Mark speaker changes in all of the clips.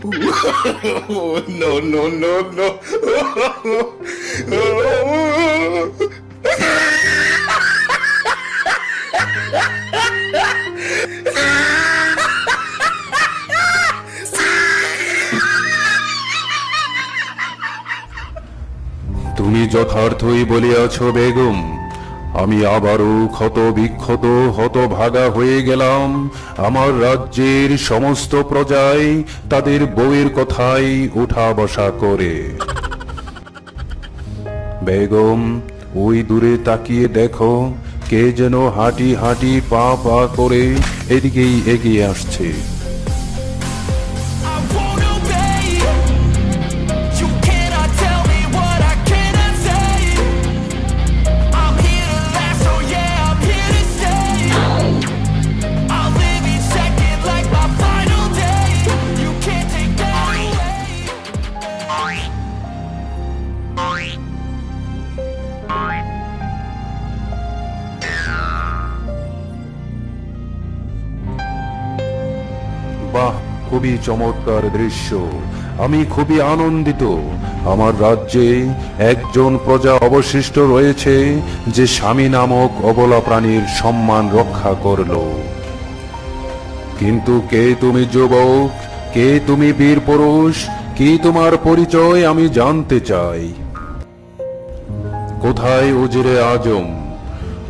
Speaker 1: no, no, no, no.
Speaker 2: যথার্থই বলিয়াছ, বেগম, আমি আবারও ক্ষত বিক্ষত হতভাগা হয়ে গেলাম। আমার রাজ্যের সমস্ত প্রজাই তাদের বউয়ের কথাই উঠা বসা করে। বেগম, ওই দূরে তাকিয়ে দেখো, কে যেন হাঁটি হাঁটি পা পা করে এদিকেই এগিয়ে আসছে। বাহ, খুবই চমৎকার দৃশ্য। আমি খুবই আনন্দিত। আমার রাজ্যে একজন প্রজা অবশিষ্ট রয়েছে যে স্বামী নামক অবলা প্রাণীর সম্মান রক্ষা করল। কিন্তু কে তুমি যুবক? কে তুমি বীর পুরুষ? কি তোমার পরিচয় আমি জানতে চাই। কোথায় উজিরে আজম?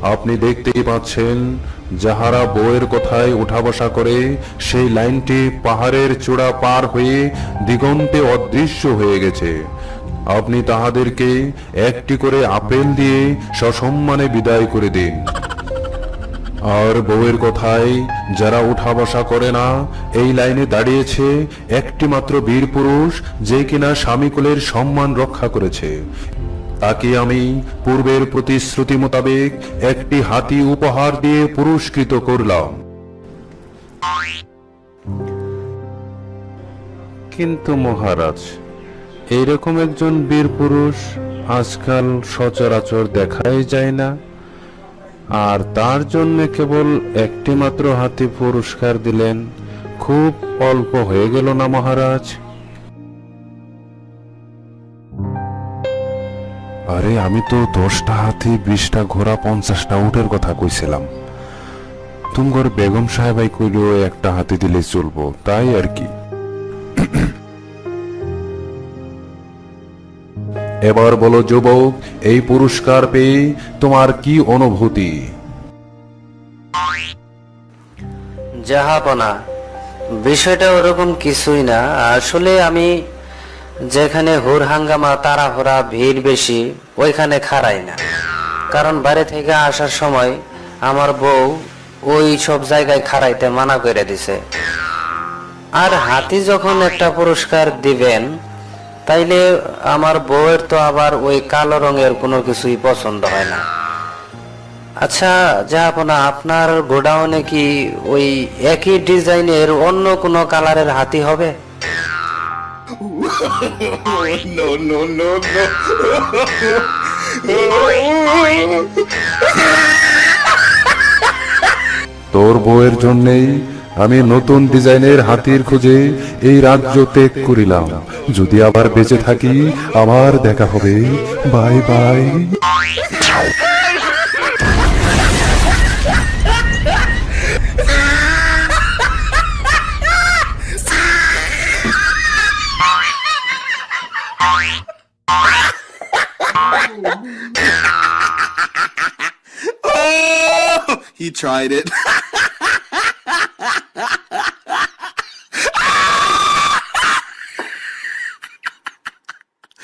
Speaker 2: আপনি দেখতেই পাচ্ছেন যাহারা বউয়ের কথায় উঠা বসা করে, সেই লাইনটি পাহাড়ের চূড়া পার হয়ে দিগন্তে অদৃশ্য হয়ে গেছে। আপনি তাহাদেরকে একটি করে আপেল দিয়ে সসম্মানে বিদায় করে দিন। আর বউয়ের কথায় যারা উঠা বসা করে না, এই লাইনে দাঁড়িয়েছে একটি মাত্র বীর পুরুষ যে কিনা স্বামীকুলের সম্মান রক্ষা করেছে। তাকে আমি পূর্বের প্রতিশ্রুতি মোতাবেক একটি হাতি উপহার দিয়ে পুরস্কৃত করলাম। কিন্তু মহারাজ, এইরকম একজন বীর পুরুষ আজকাল সচরাচর দেখাই যায় না। আর তার জন্য কেবল একটি মাত্র হাতি পুরস্কার দিলেন, খুব অল্প হয়ে গেল না মহারাজ? আরে, আমি তো দশটা হাতি, বিশটা ঘোড়া, পঞ্চাশটা উটের কথা কইছিলাম। তুমগর বেগম সাহেবাই কইল, একটা হাতি দিলে চলবো। তাই আর কি। এবার বলো, যুবক, এই পুরস্কার পেয়ে তোমার কি অনুভূতি?
Speaker 3: জাহাপনা বিষয়টা ওরকম কিছুই না। আসলে আমি যেখানে হুর হাঙ্গামা, তাড়াহুড়া, ভিড় বেশি, ওইখানে খাড়াই না। কারণ বাইরে থেকে আসার সময় আমার বউ ওই সব জায়গায় খাড়াইতে মানা করে দিছে। আর হাতি যখন একটা পুরস্কার দিবেন, তাইলে আমার বউয়ের তো আবার ওই কালো রঙের কোনো কিছুই পছন্দ হয় না। আচ্ছা জাহাপনা আপনার গোডাউনে কি ওই একই ডিজাইনের অন্য কোনো কালারের হাতি হবে?
Speaker 1: No, no, no, no.
Speaker 2: তোর বউয়ের জন্যেই আমি নতুন ডিজাইনের হাতির খুঁজে এই রাজ্য ত্যাগ করিলাম। যদি আবার বেঁচে থাকি আবার দেখা হবে। Bye bye.
Speaker 1: He tried it.